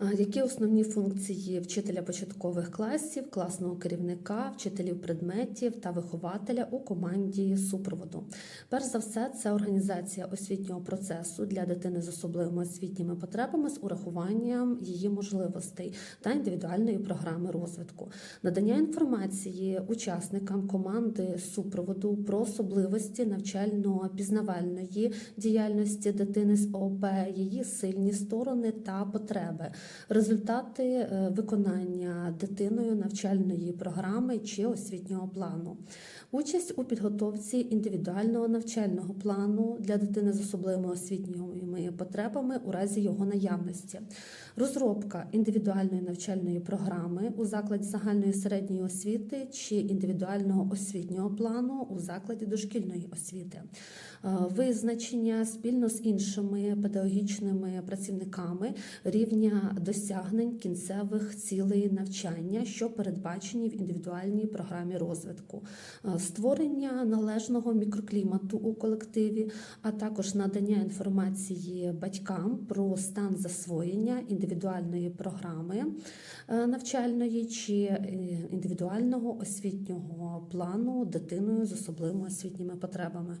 Які основні функції вчителя початкових класів, класного керівника, вчителів предметів та вихователя у команді супроводу? Перш за все, це організація освітнього процесу для дитини з особливими освітніми потребами з урахуванням її можливостей та індивідуальної програми розвитку, надання інформації учасникам команди супроводу про особливості навчально-пізнавальної діяльності дитини з ОП, її сильні сторони та потреби результати е, виконання дитиною навчальної програми чи освітнього плану, участь у підготовці індивідуального навчального плану для дитини з особливими освітніми потребами у разі його наявності, розробка індивідуальної навчальної програми у закладі загальної середньої освіти чи індивідуального освітнього плану у закладі дошкільної освіти, е, визначення спільно з іншими педагогічними працівниками рівня досягнень кінцевих цілей навчання, що передбачені в індивідуальній програмі розвитку, Е, створення належного мікроклімату у колективі, а також надання інформації батькам про стан засвоєння індивідуальної програми е, навчальної чи е, індивідуального освітнього плану дитиною з особливими освітніми потребами.